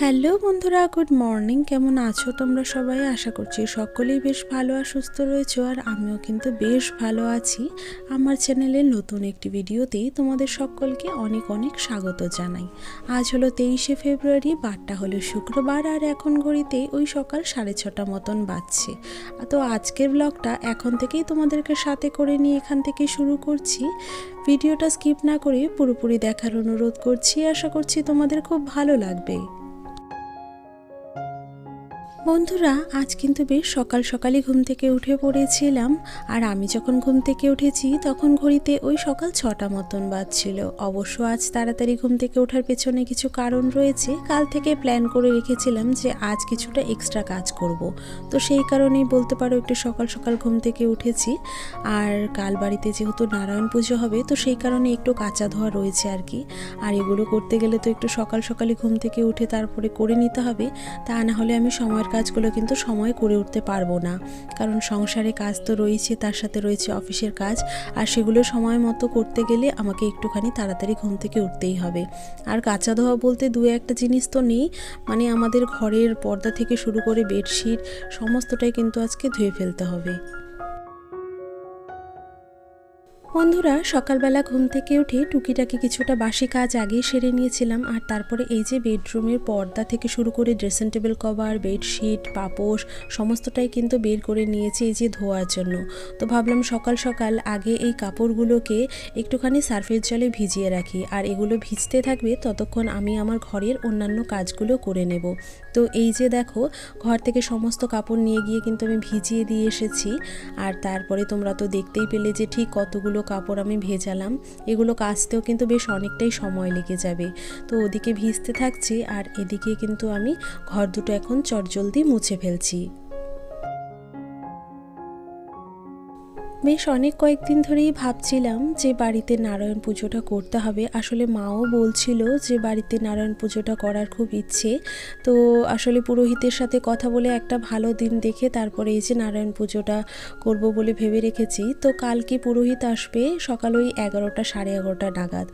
Hello বন্ধুরা, good morning. কেমন আছো তোমরা সবাই? আশা করছি সকলেই বেশ ভালো আর সুস্থ রয়েছো, আর আমিও কিন্তু বেশ ভালো আছি। আমার চ্যানেলের নতুন একটি ভিডিওতেই তোমাদের সকলকে অনেক অনেক স্বাগত জানাই। আজ হলো তেইশে ফেব্রুয়ারি, বারটা হলো শুক্রবার, আর এখন ঘড়িতে ওই সকাল সাড়ে ছটা মতন বাজছে। তো আজকের ব্লগটা এখন থেকেই তোমাদেরকে সাথে করে নিয়ে এখান থেকে শুরু করছি। ভিডিওটা স্কিপ না করে পুরোপুরি দেখার অনুরোধ করছি। আশা করছি তোমাদের খুব ভালো লাগবে। বন্ধুরা, আজ কিন্তু বেশ সকাল সকালই ঘুম থেকে উঠে পড়েছিলাম, আর আমি যখন ঘুম থেকে উঠেছি তখন ঘড়িতে ওই সকাল ছটা মতন বাজছিল। অবশ্য আজ তাড়াতাড়ি ঘুম থেকে ওঠার পেছনে কিছু কারণ রয়েছে। কাল থেকে প্ল্যান করে রেখেছিলাম যে আজ কিছুটা এক্সট্রা কাজ করব। তো সেই কারণেই বলতে পারো একটু সকাল সকাল ঘুম থেকে উঠেছি। আর কাল বাড়িতে যেহেতু নারায়ণ পুজো হবে, তো সেই কারণে একটু কাঁচা ধোয়া রয়েছে আর কি। আর এগুলো করতে গেলে তো একটু সকাল সকালই ঘুম থেকে উঠে তারপরে করে নিতে হবে। তা না হলে আমি সময়ের কাজগুলো কিন্তু সময় করে উঠতে পারব না। কারণ সংসারে কাজ তো রয়েছে, তার সাথে রয়েছে অফিসের কাজ। আর সেগুলো সময় মতো করতে গেলে আমাকে একটুখানি তাড়াতাড়ি ঘুম থেকে উঠতেই হবে। আর কাঁচা ধোয়া বলতে দু একটা জিনিস তো নেই। মানে আমাদের ঘরের পর্দা থেকে শুরু করে বেডশিট, সমস্তটাই কিন্তু আজকে ধুয়ে ফেলতে হবে। বন্ধুরা, সকালবেলা ঘুম থেকে উঠে টুকিটাকি কিছুটা বাসি কাজ আগে সেরে নিয়েছিলাম আর তারপরে এই যে বেডরুমের পর্দা থেকে শুরু করে ড্রেসিং টেবিল কভার, বেডশিট, পাপোশ, সমস্তটাই কিন্তু বের করে নিয়েছি এই যে ধোয়ার জন্য। তো ভাবলাম সকাল সকাল আগে এই কাপড়গুলোকে একটুখানি সার্ফের জলে ভিজিয়ে রাখি আর এগুলো ভিজতে থাকবে ততক্ষণ আমি আমার ঘরের অন্যান্য কাজগুলো করে নেব। তো এই যে দেখো, ঘর থেকে সমস্ত কাপড় নিয়ে গিয়ে কিন্তু আমি ভিজিয়ে দিয়ে এসেছি আর তারপরে তোমরা তো দেখতেই পেলে যে ঠিক কতগুলো কাপড় আমি ভেজালাম, এগুলো কাচতেও কিন্তু বেশ অনেকটাই সময় লেগে যাবে। তো ওদিকে ভিজতে থাকছি আর এদিকে কিন্তু আমি ঘর দুটো এখন চটজলদি মুছে ফেলছি। বেশ অনেক কয়েকদিন ধরেই ভাবছিলাম যে বাড়িতে নারায়ণ পুজোটা করতে হবে। আসলে মাও বলছিল যে বাড়িতে নারায়ণ পুজোটা করার খুব ইচ্ছে। তো আসলে পুরোহিতের সাথে কথা বলে একটা ভালো দিন দেখে তারপরে এই যে নারায়ণ পুজোটা করব বলে ভেবে রেখেছি। তো কালকে পুরোহিত আসবে সকাল ওই এগারোটা সাড়ে এগারোটা নাগাদ।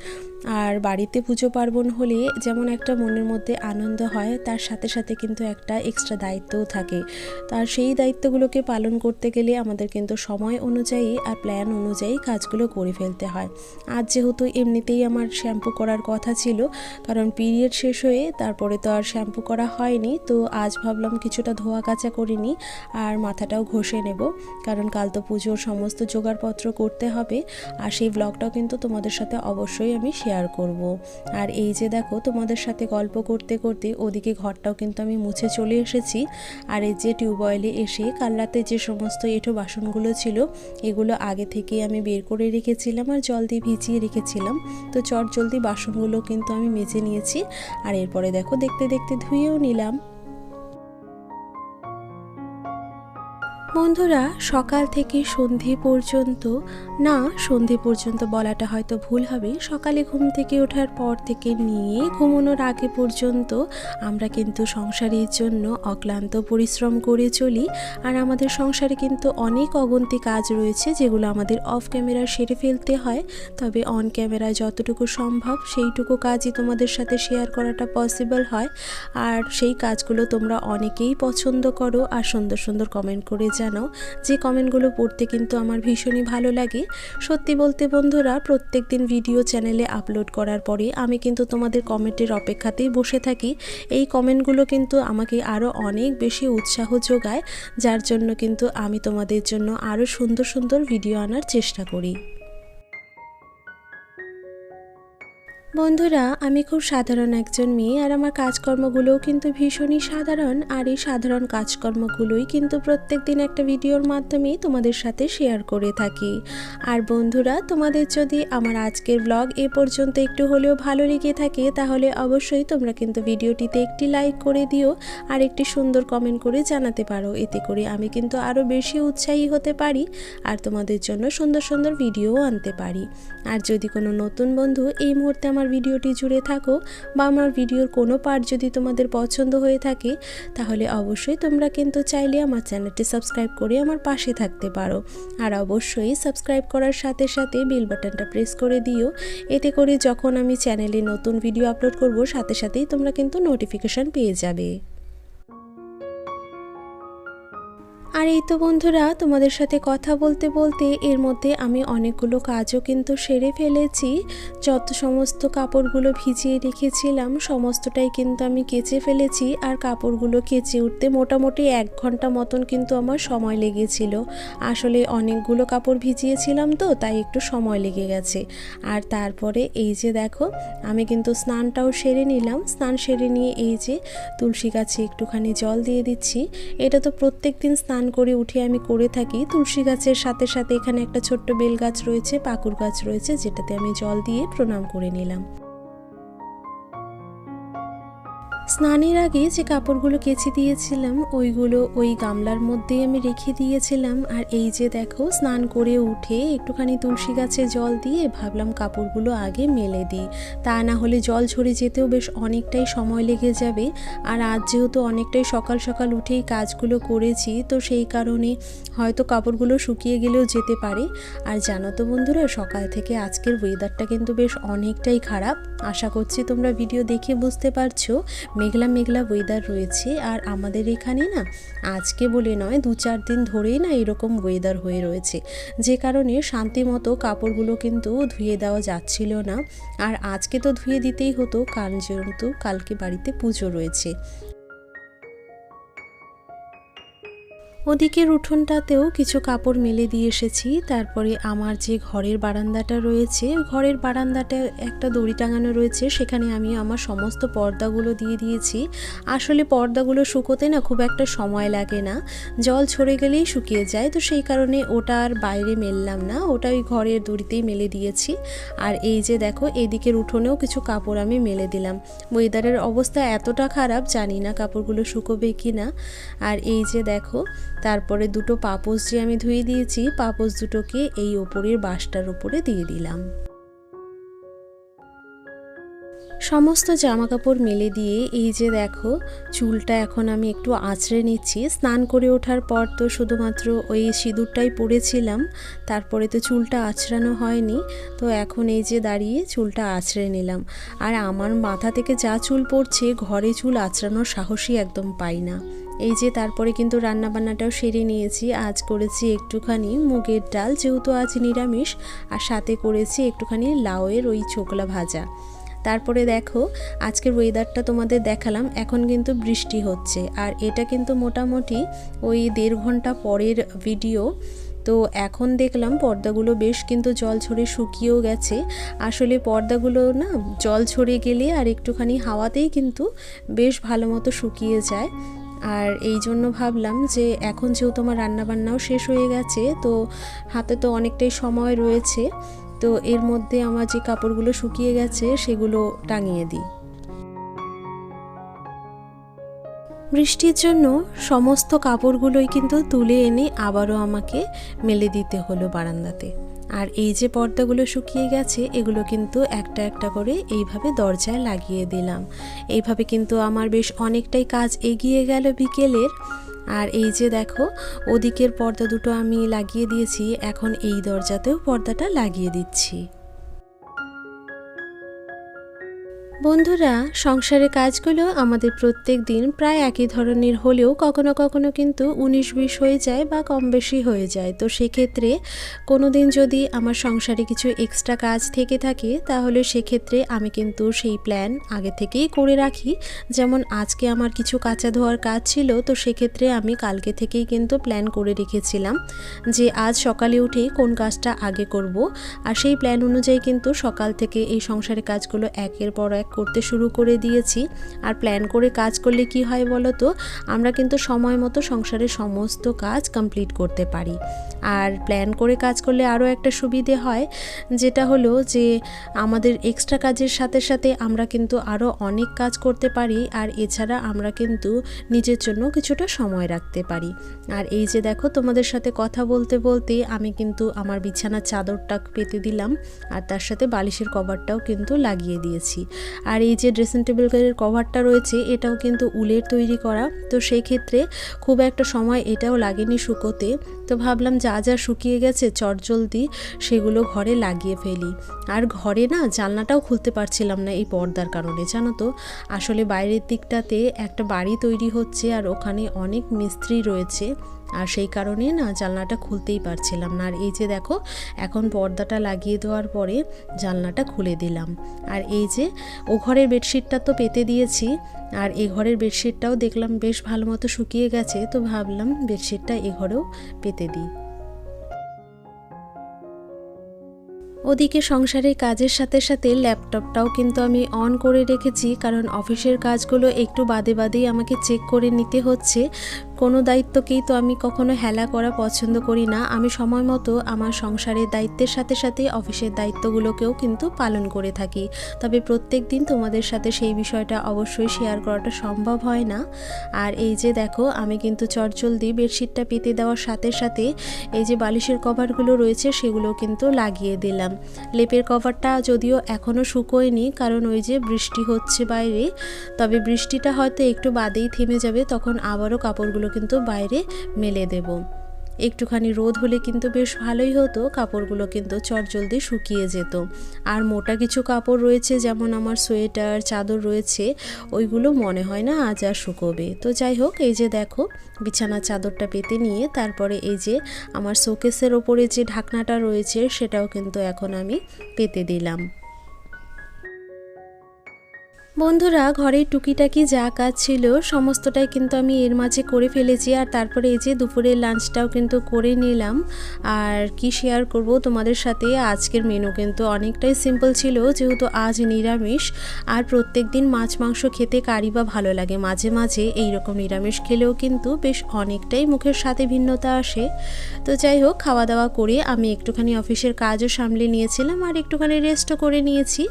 আর বাড়িতে পুজো পার্বণ হলে যেমন একটা মনের মধ্যে আনন্দ হয়, তার সাথে সাথে কিন্তু একটা এক্সট্রা দায়িত্বও থাকে। তার সেই দায়িত্বগুলোকে পালন করতে গেলে আমাদের কিন্তু সময় অনুযায়ী আর প্ল্যান অনুযায়ী কাজগুলো করে ফেলতে হয় আজ যেহেতু এমনিতেই আমার শ্যাম্পু করার কথা ছিল, কারণ পিরিয়ড শেষ হয়ে তারপরে তো আর শ্যাম্পু করা হয়নি, তো আজ ভাবলাম কিছুটা ধোয়া কাচা করিনি আর মাথাটাও ঘষে নেব, কারণ কাল তো পুজোর সমস্ত জোগাড়পত্র করতে হবে, আর সেই ব্লগটাও কিন্তু তোমাদের সাথে অবশ্যই আমি শেয়ার করব। আর এই যে দেখো, তোমাদের সাথে গল্প করতে করতে ওদিকে ঘরটাও কিন্তু আমি মুছে চলে এসেছি, আর এই যে টিউবওয়েলে এসে কাল রাতে যে সমস্ত এঁটো বাসনগুলো ছিল এগুলো আগে থেকে আমি বের করে রেখেছিলাম আর জল দিয়ে ভিজিয়ে রেখেছিলাম। তো চট জলদি বাসনগুলো কিন্তু আমি মেজে নিয়েছি। আর এরপরে দেখো, দেখতে দেখতে ধুয়েও নিলাম। বন্ধুরা, সকাল থেকে সন্ধে পর্যন্ত, না, সন্ধে পর্যন্ত বলাটা হয়তো ভুল হবে, সকালে ঘুম থেকে ওঠার পর থেকে নিয়ে ঘুমানোর আগে পর্যন্ত আমরা কিন্তু সংসারের জন্য অক্লান্ত পরিশ্রম করে চলি। আর আমাদের সংসারে কিন্তু অনেক অগন্তি কাজ রয়েছে, যেগুলো আমাদের অফ ক্যামেরা সেরে ফেলতে হয়। তবে অন ক্যামেরায় যতটুকু সম্ভব সেইটুকু কাজই তোমাদের সাথে শেয়ার করাটা পসিবল হয়। আর সেই কাজগুলো তোমরা অনেকেই পছন্দ করো, আর সুন্দর সুন্দর কমেন্ট করে জানাও যে কমেন্টগুলো পড়তে কিন্তু আমার ভীষণই ভালো লাগে। সত্যি বলতে বন্ধুরা প্রত্যেক দিন ভিডিও চ্যানেলে আপলোড করার পরে আমি কিন্তু তোমাদের কমেন্টের অপেক্ষাতেই বসে থাকি। এই কমেন্টগুলো কিন্তু আমাকে আরও অনেক বেশি উৎসাহ যোগায়, যার জন্য কিন্তু আমি তোমাদের জন্য আরও সুন্দর সুন্দর ভিডিও আনার চেষ্টা করি। বন্ধুরা, আমি খুব সাধারণ একজন মেয়ে আর আমার কাজকর্মগুলোও কিন্তু ভীষণই সাধারণ আর এই সাধারণ কাজকর্মগুলোই কিন্তু প্রত্যেক দিন একটা ভিডিওর মাধ্যমেই তোমাদের সাথে শেয়ার করে থাকি। আর বন্ধুরা, তোমাদের যদি আমার আজকের ব্লগ এ পর্যন্ত একটু হলেও ভালো লেগে থাকে, তাহলে অবশ্যই তোমরা কিন্তু ভিডিওটিতে একটি লাইক করে দিও আর একটি সুন্দর কমেন্ট করে জানাতে পারো। এতে করে আমি কিন্তু আরও বেশি উৎসাহী হতে পারি আর তোমাদের জন্য সুন্দর সুন্দর ভিডিও আনতে পারি। আর যদি কোনো নতুন বন্ধু এই মুহূর্তে আমার ভিডিওটি জুড়ে থাকো বা আমার ভিডিওর কোনো পার্ট যদি তোমাদের পছন্দ হয়ে থাকে, তাহলে অবশ্যই তোমরা কিন্তু চাইলে আমার চ্যানেলটি সাবস্ক্রাইব করে আমার পাশে থাকতে পারো। আর অবশ্যই সাবস্ক্রাইব করার সাথে সাথে বিল বাটনটা প্রেস করে দিও। এতে করে যখন আমি চ্যানেলে নতুন ভিডিও আপলোড করব, সাথে সাথেই তোমরা কিন্তু নোটিফিকেশান পেয়ে যাবে। আর এই তো বন্ধুরা, তোমাদের সাথে কথা বলতে বলতে এর মধ্যে আমি অনেকগুলো কাজও কিন্তু সেরে ফেলেছি। যত সমস্ত কাপড়গুলো ভিজিয়ে রেখেছিলাম, সমস্তটাই কিন্তু আমি কেচে ফেলেছি আর কাপড়গুলো কেচে উঠতে মোটামুটি এক ঘণ্টা মতন কিন্তু আমার সময় লেগেছিল। আসলে অনেকগুলো কাপড় ভিজিয়েছিলাম তো, তাই একটু সময় লেগে গেছে। আর তারপরে এই যে দেখো, আমি কিন্তু স্নানটাও সেরে নিলাম। স্নান সেরে নিয়ে এই যে তুলসী গাছে একটুখানি জল দিয়ে দিচ্ছি। এটা তো প্রত্যেক দিন স্নান করে উঠে আমি করে থাকি। তুলসী গাছের সাথে সাথে এখানে একটা ছোট্ট বেল গাছ রয়েছে পাকুর গাছ রয়েছে, যেটাতে আমি জল দিয়ে প্রণাম করে নিলাম। স্নানের আগে যে কাপড়গুলো কেচে দিয়েছিলাম, ওইগুলো ওই গামলার মধ্যেই আমি রেখে দিয়েছিলাম। আর এই যে দেখো, স্নান করে উঠে একটুখানি তুলসী গাছে জল দিয়ে ভাবলাম কাপড়গুলো আগে মেলে দিই। তা না হলে জল ঝরে যেতেও বেশ অনেকটাই সময় লেগে যাবে। আর আজ যেহেতু অনেকটাই সকাল সকাল উঠেই কাজগুলো করেছি, তো সেই কারণে হয়তো কাপড়গুলো শুকিয়ে গেলেও যেতে পারে। আর জানো তো বন্ধুরা, সকাল থেকে আজকের ওয়েদারটা কিন্তু বেশ অনেকটাই খারাপ। আশা করছি তোমরা ভিডিও দেখে বুঝতে পারছ। মেঘলা মেঘলা ওয়েদার রয়েছে আর আমাদের এখানে না আজকে বলে নয়, দু চার দিন ধরেই না এরকম ওয়েদার হয়ে রয়েছে। যে কারণে শান্তি মতো কাপড়গুলো কিন্তু ধুয়ে দেওয়া যাচ্ছিল না। আর আজকে তো ধুয়ে দিতেই হতো কারণ যেহেতু কালকে বাড়িতে পুজো রয়েছে। ওদিকের উঠোনটাতেও কিছু কাপড় মেলে দিয়ে এসেছি। তারপরে আমার যে ঘরের বারান্দাটা রয়েছে, ঘরের বারান্দাটা একটা দড়ি টাঙানো রয়েছে। সেখানে আমি আমার সমস্ত পর্দাগুলো দিয়ে দিয়েছি। আসলে পর্দাগুলো শুকোতে না খুব একটা সময় লাগে না। জল ছড়ে গেলেই শুকিয়ে যায়। তো সেই কারণে ওটা আর বাইরে মেললাম না। ওটা ওই ঘরের দড়িতেই মেলে দিয়েছি। আর এই যে দেখো, এদিকের উঠোনেও কিছু কাপড় আমি মেলে দিলাম। ওয়েদারের অবস্থা এতটা খারাপ, জানি না কাপড়গুলো শুকোবে কি না আর এই যে দেখো তারপরে দুটো পাপোশ যে আমি ধুয়ে দিয়েছি, পাপোশ দুটোকে এই ওপরের বাসটার ওপরে দিয়ে দিলাম। সমস্ত জামা কাপড় মেলে দিয়ে এই যে দেখো, চুলটা এখন আমি একটু আঁচড়ে নিচ্ছি। স্নান করে ওঠার পর তো শুধুমাত্র ওই সিঁদুরটাই পরেছিলাম, তারপরে তো চুলটা আঁচড়ানো হয়নি, তো এখন এই যে দাঁড়িয়ে চুলটা আঁচড়ে নিলাম। আর আমার মাথা থেকে যা চুল পড়ছে, ঘরে চুল আঁচড়ানোর সাহসই একদম পাই না। এই যে তারপরে কিন্তু রান্নাবান্নাটাও সেরে নিয়েছি। আজ করেছি একটুখানি মুগের ডাল, যেহেতু আজ নিরামিষ, আর সাথে করেছি একটুখানি লাউয়ের ওই ছোকলা ভাজা। তারপরে দেখো, আজকের ওয়েদারটা তোমাদের দেখালাম, এখন কিন্তু বৃষ্টি হচ্ছে। আর এটা কিন্তু মোটামুটি ওই দেড় ঘণ্টা পরের ভিডিও তো এখন দেখলাম পর্দাগুলো বেশ কিন্তু জল ছড়ে শুকিয়েও গেছে। আসলে পর্দাগুলো না জল ছড়ে গেলে আর একটুখানি হাওয়াতেই কিন্তু বেশ ভালো মতো শুকিয়ে যায়। আর এই জন্য ভাবলাম যে এখন যেহেতু আমার রান্নাবান্নাও শেষ হয়ে গেছে, তো হাতে তো অনেকটাই সময় রয়েছে, তো এর মধ্যে আমার যে কাপড়গুলো শুকিয়ে গেছে সেগুলো টাঙিয়ে দিই। বৃষ্টির জন্য সমস্ত কাপড়গুলোই কিন্তু তুলে এনে আবারও আমাকে মেলে দিতে হলো বারান্দাতে। আর এই যে পর্দাগুলো শুকিয়ে গেছে, এগুলো কিন্তু একটা একটা করে এইভাবে দরজায় লাগিয়ে দিলাম। এইভাবে কিন্তু আমার বেশ অনেকটাই কাজ এগিয়ে গেল বিকেলের। আর এই যে দেখো, ওদিকের পর্দা দুটো আমি লাগিয়ে দিয়েছি, এখন এই দরজাতেও পর্দাটা লাগিয়ে দিচ্ছি। বন্ধুরা সংসারের কাজগুলো আমাদের প্রত্যেক দিন প্রায় একই ধরনের হলেও কখনো কখনো কিন্তু উনিশ বিশ হয়ে যায় বা কম বেশি হয়ে যায়। তো সেক্ষেত্রে কোনো দিন যদি আমার সংসারে কিছু এক্সট্রা কাজ থেকে থাকে, তাহলে সেক্ষেত্রে আমি কিন্তু সেই প্ল্যান আগে থেকেই করে রাখি। যেমন আজকে আমার কিছু কাঁচা ধোয়ার কাজ ছিল, তো সেক্ষেত্রে আমি কালকে থেকেই কিন্তু প্ল্যান করে রেখেছিলাম যে আজ সকালে উঠেই কোন কাজটা আগে করব। আর সেই প্ল্যান অনুযায়ী কিন্তু সকাল থেকে এই সংসারের কাজগুলো একের পর এক করতে শুরু করে দিয়েছি। আর প্ল্যান করে কাজ করলে কি হয় বলো তো আমরা কিন্তু সময় মতো সংসারের সমস্ত কাজ কমপ্লিট করতে পারি। আর প্ল্যান করে কাজ করলে আরও একটা সুবিধে হয়, যেটা হলো যে আমাদের এক্সট্রা কাজের সাথে সাথে আমরা কিন্তু আরও অনেক কাজ করতে পারি। আর এছাড়া আমরা কিন্তু নিজের জন্য কিছুটা সময় রাখতে পারি। আর এই যে দেখো তোমাদের সাথে কথা বলতে বলতে আমি কিন্তু আমার বিছানার চাদরটা পেতে দিলাম। আর তার সাথে বালিশের কভারটাও কিন্তু লাগিয়ে দিয়েছি। আর এই যে ড্রেসিং টেবিলের কভারটা রয়েছে, এটাও কিন্তু উলের তৈরি করা। তো সেই ক্ষেত্রে খুব একটা সময় এটাও লাগেনি শুকোতে। তো ভাবলাম যা যা শুকিয়ে গেছে, চটজলদি সেগুলো ঘরে লাগিয়ে ফেলি। আর ঘরে না জানলাটাও খুলতে পারছিলাম না এই পর্দার কারণে, জানো তো? আসলে বাইরের দিকটাতে একটা বাড়ি তৈরি হচ্ছে আর ওখানে অনেক মিস্ত্রি রয়েছে। আর সেই কারণে না জানলাটা খুলতেই পারছিলাম না। আর এই যে দেখো, এখন পর্দাটা লাগিয়ে দেওয়ার পরে জানলাটা খুলে দিলাম। আর এই যে ও ঘরের বেডশিটটা তো পেতে দিয়েছি, আর এ ঘরের বেডশিটটাও দেখলাম বেশ ভালো মতো শুকিয়ে গেছে, তো ভাবলাম বেডশিটটা এ ঘরেও পেতে দিই। ওদিকে সংসারের কাজের সাথে সাথে ল্যাপটপটাও কিন্তু আমি অন করে রেখেছি, কারণ অফিসের কাজগুলো একটু বাদে বাদেই আমাকে চেক করে নিতে হচ্ছে। কোনো দায়িত্বকেই তো আমি কখনো হেলা করা পছন্দ করি না। আমি সময় মতো আমার সংসারের দায়িত্বের সাথে সাথে অফিসের দায়িত্বগুলোকেও কিন্তু পালন করে থাকি। তবে প্রত্যেক দিন তোমাদের সাথে সেই বিষয়টা অবশ্যই শেয়ার করাটা সম্ভব হয় না। আর এই যে দেখো, আমি কিন্তু চটজলদি বেডশিটটা পেতে দেওয়ার সাথে সাথে এই যে বালিশের কভারগুলো রয়েছে সেগুলো কিন্তু লাগিয়ে দিলাম। লেপের কভারটা যদিও এখনও শুকোয়নি, কারণ ওই যে বৃষ্টি হচ্ছে বাইরে। তবে বৃষ্টিটা হয়তো একটু বাদেই থেমে যাবে, তখন আবারও কাপড়গুলো কিন্তু বাইরে মেলে দেব। একটুখানি রোদ হলে কিন্তু বেশ ভালোই হতো, কাপড়গুলো কিন্তু চটজলদি শুকিয়ে যেত। আর মোটা কিছু কাপড় রয়েছে, যেমন আমার সোয়েটার, চাদর রয়েছে, ওইগুলো মনে হয় না আজ আর শুকোবে। তো যাই হোক, এই যে দেখো, বিছানার চাদরটা পেতে নিয়ে তারপরে এই যে আমার শোকেসের ওপরে যে ঢাকনাটা রয়েছে, সেটাও কিন্তু এখন আমি পেতে দিলাম। বন্ধুরা, ঘরের টুকিটাকি যা কাজ ছিল সমস্তটাই কিন্তু আমি এর মাঝে করে ফেলেছি আর তারপরে এই যে দুপুরের লাঞ্চটাও কিন্তু করে নিলাম। আর কি শেয়ার করব তোমাদের সাথে? আজকের মেনু কিন্তু অনেকটাই সিম্পল ছিল, যেহেতু আজ নিরামিষ। আর প্রত্যেক দিন মাছ, মাংস খেতে কারি বা ভালো লাগে। মাঝে মাঝে এই রকম নিরামিষ খেলেও কিন্তু বেশ অনেকটাই মুখের সাথে ভিন্নতা আসে। তো যাই হোক খাওয়া দাওয়া করে আমি একটুখানি অফিসের কাজও সামলে নিয়েছিলাম আর একটুখানি রেস্টও করে নিয়েছি।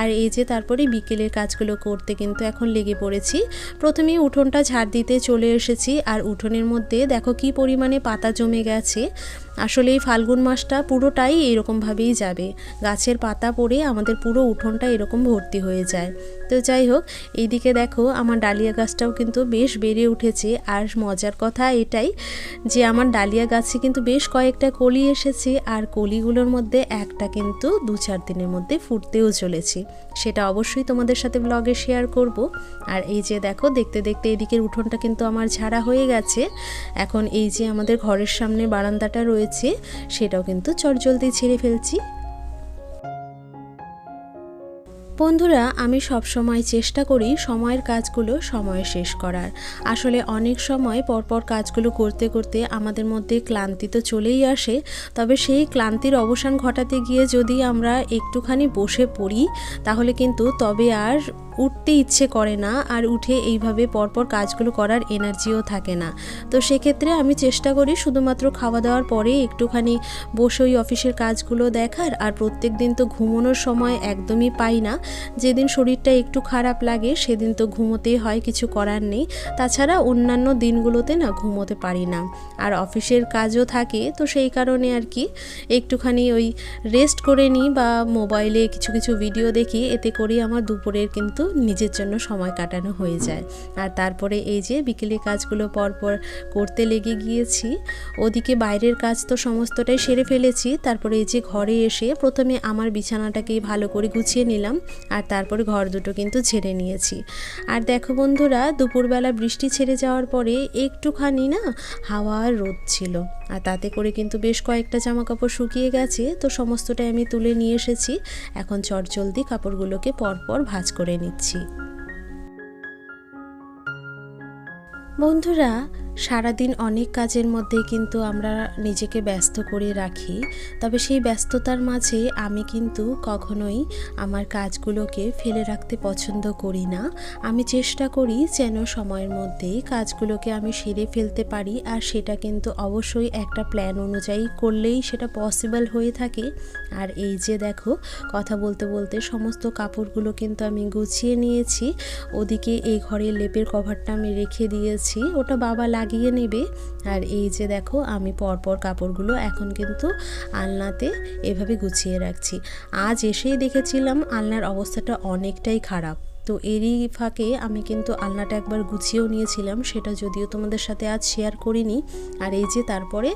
আর এই যে তারপরে বিকেলের কাজগুলো করতে কিন্তু এখন লেগে পড়েছি। প্রথমে উঠোনটা ঝাড় দিতে চলে এসেছি, আর উঠোনের মধ্যে দেখো কি পরিমাণে পাতা জমে গেছে। আসলে এই ফাল্গুন মাসটা পুরোটাই এরকমভাবেই যাবে। গাছের পাতা পড়ে আমাদের পুরো উঠোনটা এরকম ভর্তি হয়ে যায়। তো যাই হোক, এইদিকে দেখো আমার ডালিয়া গাছটাও কিন্তু বেশ বেড়ে উঠেছে। আর মজার কথা এটাই যে আমার ডালিয়া গাছে কিন্তু বেশ কয়েকটা কলি এসেছে আর কলিগুলোর মধ্যে একটা কিন্তু দু চার দিনের মধ্যে ফুটতেও চলেছে। সেটা অবশ্যই তোমাদের সাথে ব্লগে শেয়ার করব। আর এই যে দেখো, দেখতে দেখতে এদিকের উঠোনটা কিন্তু আমার ঝাড়া হয়ে গেছে। এখন এই যে আমাদের ঘরের সামনে বারান্দাটা রয়েছে সেটাও কিন্তু চটজলদি ছেড়ে ফেলছি। বন্ধুরা, আমি সব সময় চেষ্টা করি সময়ের কাজগুলো সময়ে শেষ করার। আসলে অনেক সময় পরপর কাজগুলো করতে করতে আমাদের মধ্যে ক্লান্তি তো চলেই আসে। তবে সেই ক্লান্তির অবসান ঘটাতে গিয়ে যদি আমরা একটুখানি বসে পড়ি, তাহলে কিন্তু তবে আর উঠতে ইচ্ছে করে না আর উঠে এইভাবে পরপর কাজগুলো করার এনার্জিও থাকে না। তো সেক্ষেত্রে আমি চেষ্টা করি শুধুমাত্র খাওয়া দাওয়ার পরে একটুখানি বসে ওই অফিসের কাজগুলো দেখার আর প্রত্যেক দিন তো ঘুমানোর সময় একদমই পাই না। যেদিন শরীরটা একটু খারাপ লাগে, সেদিন তো ঘুমোতেই হয়, কিছু করার নেই। তাছাড়া অন্যান্য দিনগুলোতে না ঘুমোতে পারি না। আর অফিসের কাজও থাকে, তো সেই কারণে আর কি একটুখানি ওই রেস্ট করে নিই বা মোবাইলে কিছু কিছু ভিডিও দেখি, এতে করেই আমার দুপুরের কিন্তু নিজের জন্য সময় কাটানো হয়ে যায়। আর তারপরে এই যে বিকেলে কাজগুলো পরপর করতে লেগে গিয়েছি, ওদিকে বাইরের কাজ তো সমস্তটাই সেরে ফেলেছি। তারপরে এই যে ঘরে এসে প্রথমে আমার বিছানাটাকেই ভালো করে গুছিয়ে নিলাম। আর তারপরে ঘর দুটো কিন্তু ঝেড়ে নিয়েছি। আর দেখো বন্ধুরা, দুপুরবেলা বৃষ্টি ছেড়ে যাওয়ার পরে একটুখানি না হাওয়া আর রোদ ছিল। আর তাতে করে কিন্তু বেশ কয়েকটা জামা কাপড় শুকিয়ে গেছে, তো সমস্তটাই আমি তুলে নিয়ে এসেছি। এখন চটজলদি কাপড়গুলোকে পরপর ভাঁজ করে নিচ্ছি। বন্ধুরা সারাদিন অনেক কাজের মধ্যে কিন্তু আমরা নিজেকে ব্যস্ত করে রাখি, তবে সেই ব্যস্ততার মাঝে আমি কিন্তু কখনোই আমার কাজগুলোকে ফেলে রাখতে পছন্দ করি না। আমি চেষ্টা করি যেন সময়ের মধ্যে কাজগুলোকে আমি সেরে ফেলতে পারি, আর সেটা কিন্তু অবশ্যই একটা প্ল্যান অনুযায়ী করলেই সেটা পসিবল হয়ে থাকে। আর এই যে দেখো, কথা বলতে বলতে সমস্ত কাপড়গুলো কিন্তু আমি গুছিয়ে নিয়েছি, ওদিকে এই ঘরের লেপের কভারটা আমি রেখে দিয়েছি, ওটা বাবা লাগিয়ে নেবে। আর এই যে দেখো, আমি পরপর কাপড়গুলো এখন কিন্তু আলনাতে এভাবে গুছিয়ে রাখছি। আজ এসেই দেখেছিলাম আলনার অবস্থাটা অনেকটাই খারাপ। তো এরই ফাঁকে আমি কিন্তু আলনাটা একবার গুছিয়েও নিয়েছিলাম, সেটা যদিও তোমাদের সাথে আজ শেয়ার করিনি। আর এই যে তারপরে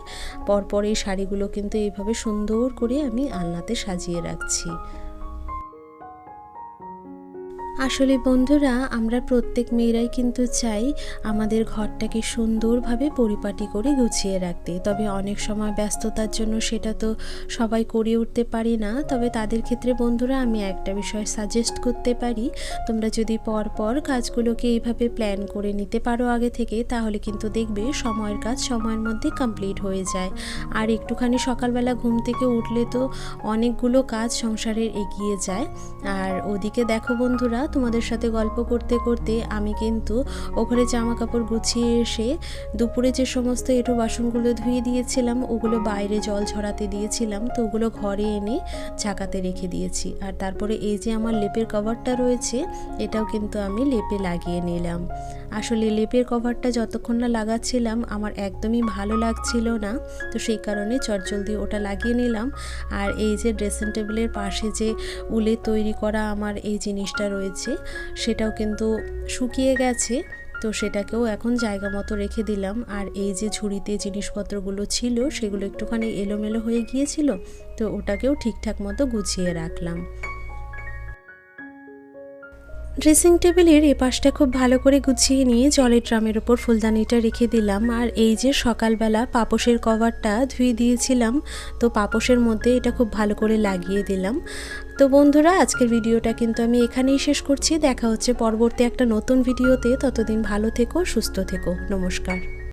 পরপর এই শাড়িগুলো কিন্তু এইভাবে সুন্দর করে আমি আলনাতে সাজিয়ে রাখছি। আসলে বন্ধুরা, আমরা প্রত্যেক মেয়েরাই কিন্তু চাই আমাদের ঘরটাকে সুন্দরভাবে পরিপাটি করে গুছিয়ে রাখতে। তবে অনেক সময় ব্যস্ততার জন্য সেটা তো সবাই করে উঠতে পারি না। তবে তাদের ক্ষেত্রে বন্ধুরা, আমি একটা বিষয় সাজেস্ট করতে পারি। তোমরা যদি পর পর কাজগুলোকে এইভাবে প্ল্যান করে নিতে পারো আগে থেকে, তাহলে কিন্তু দেখবে সময়ের কাজ সময়ের মধ্যে কমপ্লিট হয়ে যায়। আর একটুখানি সকালবেলা ঘুম থেকে উঠলে তো অনেকগুলো কাজ সংসারের এগিয়ে যায়। আর ওদিকে দেখো বন্ধুরা তোমাদের সাথে গল্প করতে করতে আমি কিন্তু ওখানে জামা কাপড় গুছিয়ে এসে দুপুরে যে সমস্ত এঁটো বাসনগুলো ধুয়ে দিয়েছিলাম, ওগুলো বাইরে জল ঝরাতে দিয়েছিলাম, তো ওগুলো ঘরে এনে ঝাঁকাতে রেখে দিয়েছি। আর তারপরে এই যে আমার লেপের কভারটা রয়েছে, এটাও কিন্তু আমি লেপে লাগিয়ে নিলাম। আসলে লেপের কভারটা যতক্ষণ না লাগাচ্ছিলাম, আমার একদমই ভালো লাগছিল না। তো সেই কারণে চটজলদি ওটা লাগিয়ে নিলাম। আর এই যে ড্রেসিং টেবিলের পাশে যে উলের তৈরি করা আমার এই জিনিসটা রয়েছে, সেটাও কিন্তু শুকিয়ে গেছে। তো সেটাকেও এখন জায়গা মতো রেখে দিলাম। আর এই যে ঝুড়িতে জিনিসপত্রগুলো ছিল, সেগুলো একটুখানি এলোমেলো হয়ে গিয়েছিল, তো ওটাকেও ঠিকঠাক মতো গুছিয়ে রাখলাম। ড্রেসিং টেবিলের এ পাশটা খুব ভালো করে গুছিয়ে নিয়ে জলের ড্রামের ওপর ফুলদানিটা রেখে দিলাম। আর এই যে সকালবেলা পাপোশের কভারটা ধুয়ে দিয়েছিলাম, তো পাপোশের মধ্যে এটা খুব ভালো করে লাগিয়ে দিলাম। তো বন্ধুরা, আজকের ভিডিওটা কিন্তু আমি এখানেই শেষ করছি। দেখা হচ্ছে পরবর্তী একটা নতুন ভিডিওতে। ততদিন ভালো থেকো, সুস্থ থেকো। নমস্কার।